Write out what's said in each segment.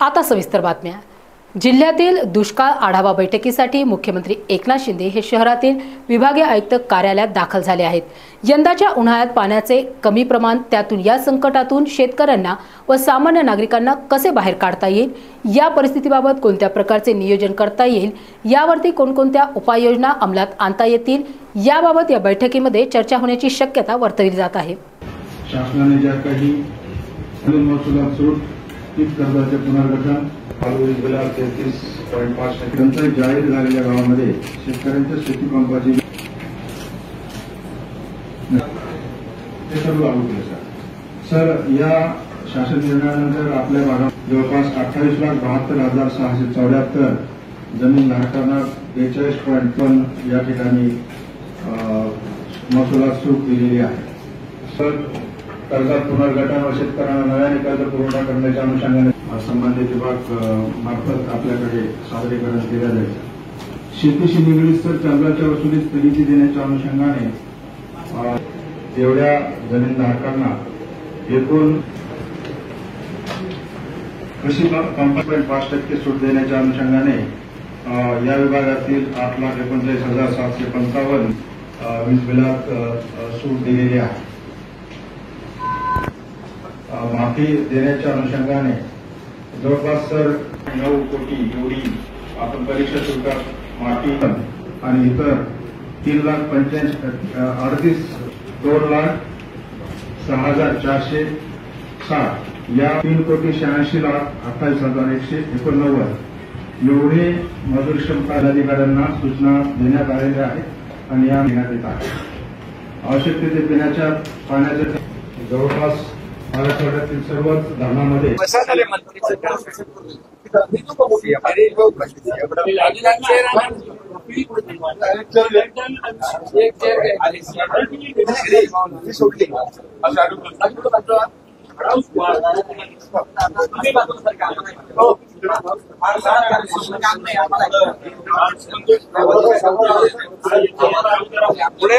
आता सविस्तर बातम्या. जिल्ह्यातील दुष्काळ आढावा बैठकीसाठी मुख्यमंत्री एकनाथ शिंदे हे शहरातील विभागीय आयुक्त कार्यालयात दाखल झाले आहेत. यंदाच्या उन्हाळ्यात पाण्याचे कमी प्रमाण त्यातून या संकटातून शेतकऱ्यांना व सामान्य नागरिकांना कसे बाहेर काढता येईल? या परिस्थितीबाबत कोणत्या प्रकारचे नियोजन करता येईल? यावरती कोणकोणत्या उपाययोजना अंमलात आणता येतील? याबाबत या बैठकीमध्ये चर्चा होण्याची शक्यता वर्तवली जात आहे. शासनाने ज्या काही पीक कर्जाचे पुनर्गठन पालवी बिला तेहतीस पॉईंट पाच टक्के नंतर जाहीर झालेल्या गावामध्ये शेतकऱ्यांच्या शेतीपंपाची ते सर्व लागू केले सर. सर या शासन निर्णयानंतर आपल्या भागात जवळपास अठ्ठावीस लाख बहात्तर हजार सहाशे चौऱ्याहत्तर जमीन धारकांना बेचाळीस पॉईंट पण या ठिकाणी महसुलात सूट दिलेली आहे. सर कर्जात पुनर्गठन व शेतकऱ्यांना नव्याने कर्ज पुरवठा करण्याच्या अनुषंगाने संबंधित विभाग मार्फत आपल्याकडे सादरीकरण केलं जाईल. शेतीशी निगडीत तर कर्जाच्या वसुलीत स्थगिती देण्याच्या अनुषंगाने अ, जेवढ्या जमीनधारकांना एकूण कृषी कंपनी पाच टक्के सूट देण्याच्या अनुषंगाने या विभागातील आठ लाख एकोणचाळीस हजार सातशे पंचावन्न वीज बिलात सूट दिलेली आहे. माफी देण्याच्या अनुषंगाने जवळपास सर नऊ कोटी एवढी आपण परीक्षा शुल्कात माफी आणि इतर तीन लाख पंच्याऐंशी अडतीस दोन लाख सहा हजार चारशे साठ. या तीन कोटी शहाऐंशी लाख अठ्ठावीस हजार एकशे एकोणनव्वद. एवढे मजूर क्षमता अधिकाऱ्यांना सूचना देण्यात आलेल्या आहेत आणि या देण्यात येत आहे. आवश्यकतेचे पिण्याच्या पाण्याचे जवळपास मराठवाड्यातील सर्वच धरणामध्ये बसाले मंत्रीचं पुढे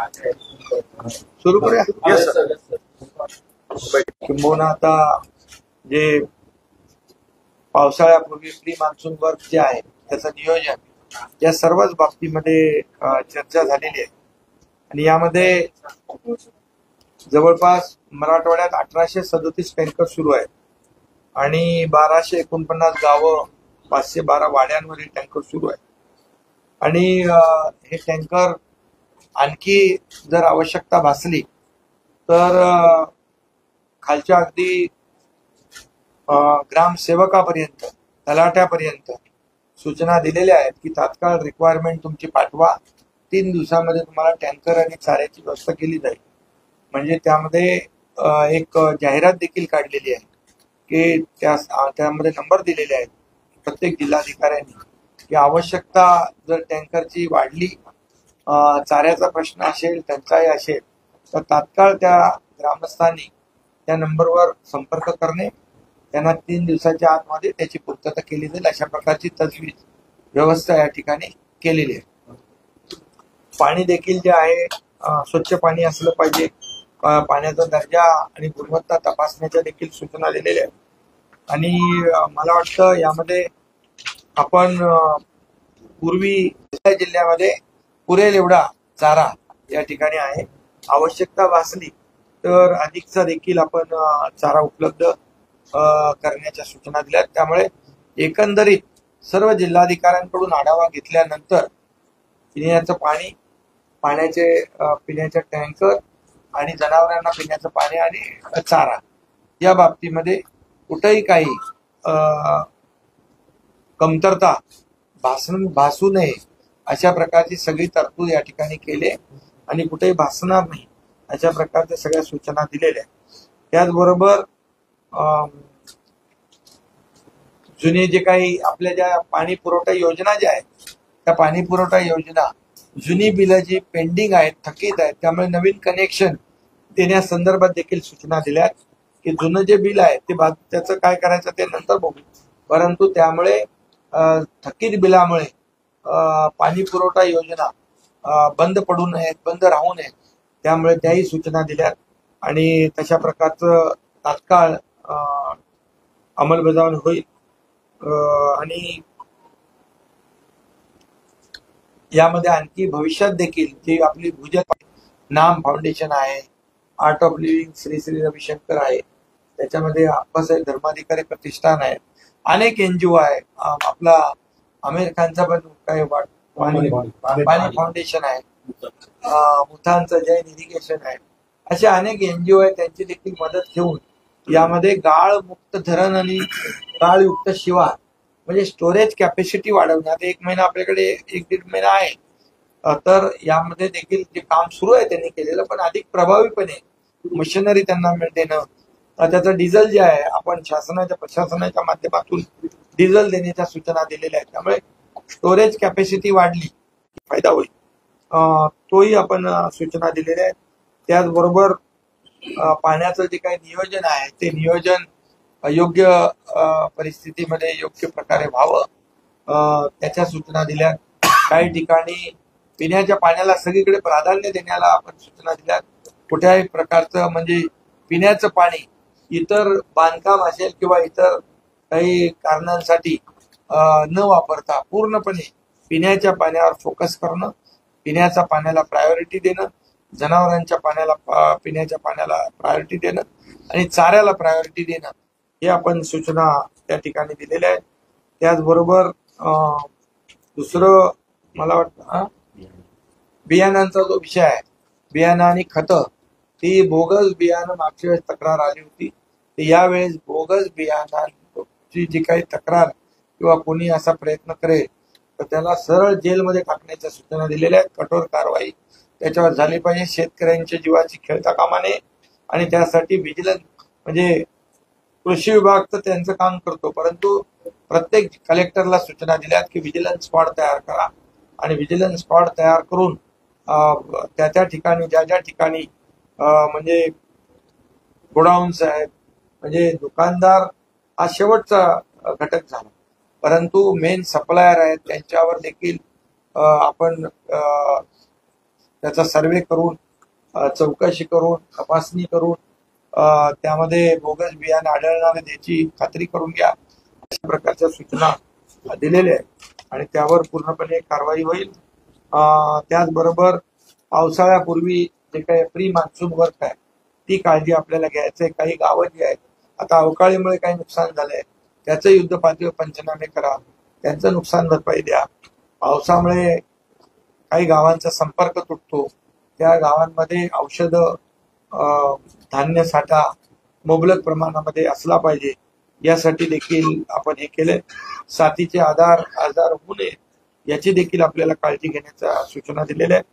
सुरू करूया? Yes sir. किंबहुना आता जे पावसाळ्यापूर्वी प्री मान्सून वर्क जे आहे त्याचं नियोजन या सर्वच बाबतीमध्ये चर्चा झालेली आहे. आणि यामध्ये जवळपास मराठवाड्यात अठराशे सदोतीस टँकर सुरू आहेत. आणि बाराशे एकोणपन्नास गावं पाचशे बारा वाड्यांवरील टँकर सुरू आहे आणि हे टँकर आणखी जर आवश्यकता भासली तर खालच्या अगदी ग्रामसेवकापर्यंत तलाट्यापर्यंत सूचना दिलेल्या आहेत की तात्काळ रिक्वायरमेंट तुमची पाठवा. तीन दिवसामध्ये तुम्हाला टँकर आणि चाऱ्याची व्यवस्था केली जाईल. म्हणजे त्यामध्ये एक जाहिरात देखील काढलेली आहे की त्या त्यामध्ये नंबर दिलेले आहेत प्रत्येक जिल्हाधिकाऱ्यांनी की आवश्यकता जर टँकरची वाढली चाऱ्याचा प्रश्न असेल टंचाई असेल तर तात्काळ त्या ग्रामस्थांनी त्या नंबरवर संपर्क करणे त्यांना तीन दिवसाच्या आतमध्ये त्याची पूर्तता केली जाईल अशा प्रकारची तजवीज व्यवस्था या ठिकाणी केलेली आहे. पाणी देखील जे आहे स्वच्छ पाणी असलं पाहिजे. पाण्याचा दर्जा आणि गुणवत्ता तपासण्याच्या देखील सूचना दिलेल्या आहेत. आणि मला वाटतं यामध्ये आपण पूर्वी जिल्ह्यामध्ये पुरेल एवढा चारा या ठिकाणी आहे. आवश्यकता भासली तर अधिकचा देखील आपण चारा उपलब्ध करण्याच्या सूचना दिल्यात. त्यामुळे एकंदरीत सर्व जिल्हाधिकाऱ्यांकडून आढावा घेतल्यानंतर पिण्याचं पाणी पाण्याचे पिण्याचे टँकर आणि जनावरांना पिण्याचं पाणी आणि चारा या बाबतीमध्ये कुठेही काही कमतरता भासून भासू नये. अशा प्रकारची सगळी तरतूद या ठिकाणी केली आणि कुठेही भासणार नाही. अशा प्रकारच्या सगळ्या सूचना दिलेल्या आहेत. त्याचबरोबर अं, जुने जे काही आपल्या ज्या पाणी पुरवठा योजना ज्या आहेत त्या पाणी पुरवठा योजना जुनी बिलं जी पेंडिंग आहेत थकीत आहेत त्यामुळे नवीन कनेक्शन देण्यासंदर्भात देखील सूचना दिल्या आहेत. की जुनं जे बिल आहे ते त्याचं काय करायचं ते नंतर बघू. परंतु त्यामुळे थकीत बिलामुळे पाणी पुरवठा योजना बंद पडू नयेत बंद राहू नयेत त्यामुळे त्याही सूचना दिल्यात. आणि तशा प्रकारचं तात्काळ अंमलबजावणी होईल. आणि यामध्ये आणखी भविष्यात देखील जी आपली भूजल नाम फाउंडेशन आहे art of living Shri Shri Ravishankar आहे त्याच्यामध्ये आप्पासाहेब धर्माधिकारी प्रतिष्ठान आहे अनेक एनजीओ आहे आपला आमिर खानचा पण वाट पाणी फाउंडेशन आहे. मुथांचं जैन इरिगेशन आहे. असे अनेक एनजीओ आहेत त्यांची देखील मदत घेऊन यामध्ये गाळ मुक्त धरण आणि गाळयुक्त शिवार म्हणजे स्टोरेज कॅपॅसिटी वाढवण्यात एक महिना आपल्याकडे एक दीड महिना आहे. तर यामध्ये देखील जे काम सुरू आहे त्यांनी केलेलं पण अधिक प्रभावीपणे मशिनरी त्यांना देणं त्याचं डिझेल जे आहे आपण शासनाच्या प्रशासनाच्या माध्यमातून डिझेल देण्याच्या सूचना दिलेल्या आहेत. त्यामुळे स्टोरेज कॅपॅसिटी वाढली फायदा होईल. तोही आपण सूचना दिलेल्या आहेत. त्याचबरोबर पाण्याचं जे काही नियोजन आहे ते नियोजन योग्य परिस्थितीमध्ये योग्य प्रकारे व्हावं त्याच्या सूचना दिल्या काही ठिकाणी पिण्याच्या पाण्याला सगळीकडे प्राधान्य देण्याला आपण सूचना दिल्या कुठल्याही प्रकारचं म्हणजे पिण्याचं पाणी इतर बांधकाम असेल किंवा इतर काही कारणांसाठी न वापरता पूर्णपणे पिण्याच्या पाण्यावर फोकस करणं पिण्याच्या पाण्याला प्रायोरिटी देणं जनावरांच्या पाण्याला पिण्याच्या पाण्याला प्रायोरिटी देणं आणि चाऱ्याला प्रायोरिटी देणं हे आपण सूचना त्या ठिकाणी दिलेल्या आहेत. त्याचबरोबर अं, दुसरं मला वाटतं बियाणांचा जो विषय आहे बियाणं आणि खतं ती बोगस बियाणं मागच्या वेळेस तक्रार आली होती. तर यावेळेस बोगस ची जी काही तक्रार किंवा कोणी असा प्रयत्न करेल तर त्याला सरळ जेलमध्ये टाकण्याच्या सूचना दिलेल्या आहेत. कठोर कारवाई त्याच्यावर झाली पाहिजे. शेतकऱ्यांच्या जीवाची खेळता कामा नये आणि त्यासाठी व्हिजिलन्स म्हणजे कृषी विभाग तर त्यांचं काम करतो परंतु प्रत्येक कलेक्टरला सूचना दिल्यात की व्हिजिलन्स स्क्वॉड तयार करा. आणि व्हिजिलन्स स्क्वॉड तयार करून त्या त्या ठिकाणी ज्या ज्या ठिकाणी म्हणजे गोडाऊन्स आहेत म्हणजे दुकानदार हा शेवटचा घटक झाला. परंतु मेन सप्लायर आहेत त्यांच्यावर देखील आपण त्याचा सर्वे करून चौकशी करून तपासणी करून त्यामध्ये बोगस बियाणे आढळणार आहे त्याची खात्री करून घ्या. अशा प्रकारच्या सूचना दिलेल्या आहेत. आणि त्यावर पूर्णपणे कारवाई होईल. त्याचबरोबर पावसाळ्यापूर्वी जे काही प्री मान्सून वर्क आहे ती काळजी आपल्याला घ्यायचं आहे काही गावं जी आहेत आता अवकाळीमुळे काही नुकसान झालंय. त्याचं युद्ध पातळीवर पंचनामे करा. त्यांचं नुकसान भरपाई द्या. पावसामुळे काही गावांचा संपर्क तुटतो. त्या गावांमध्ये औषधं धान्य साठा मुबलक प्रमाणामध्ये असला पाहिजे. यासाठी देखील आपण हे केले साथीचे आधार आजार होऊ नये याची देखील आपल्याला काळजी घेण्याच्या सूचना दिलेल्या आहेत.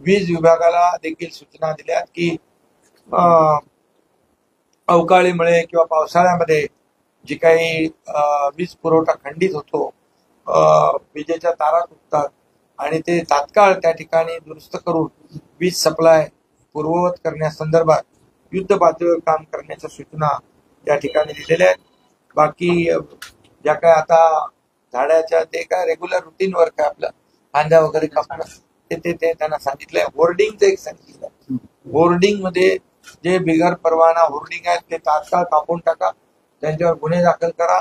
वीज विभागाला देखील सूचना दिल्या की अं, अवकाळीमुळे किंवा पावसाळ्यामध्ये जी काही वीज पुरवठा खंडित होतो विजेच्या तारा तुटतात आणि ते तात्काळ त्या ठिकाणी दुरुस्त करून वीज सप्लाय पूर्ववत करण्यासंदर्भात युद्ध पातळीवर काम करण्याच्या सूचना त्या ठिकाणी दिलेल्या आहेत. बाकी ज्या काय आता झाडाच्या ते काय रेग्युलर रुटीन वर्क आहे आपलं फांद्या वगैरे कापणं ते ते ते त्यांना सांगितलंय. होर्डिंगचं एक सांगितलं होर्डिंगमध्ये जे बिगर परवाना होर्डिंग आहेत ते तात्काळ कापून टाका. त्यांच्यावर गुन्हे दाखल करा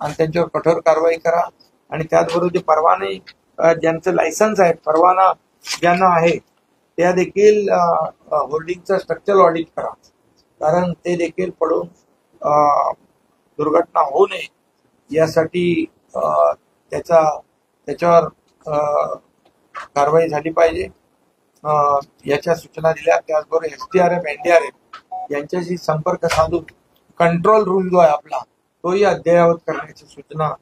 आणि त्यांच्यावर कठोर कारवाई करा. आणि त्याचबरोबर जे परवाने अं, ज्यांचं लायसन्स आहे परवाना ज्यांना आहे त्या देखील होर्डिंगचं स्ट्रक्चर ऑडिट करा. कारण ते देखील पडून दुर्घटना होऊ नये. यासाठी त्याचा त्याच्यावर कारवाई झाली पाहिजे. याच्या सूचना दिल्या. त्याचबरोबर एसडीआरएफ एनडीआरएफ यांच्याशी संपर्क साधून कंट्रोल रूम जो आहे आपला तोही अद्ययावत करण्याची सूचना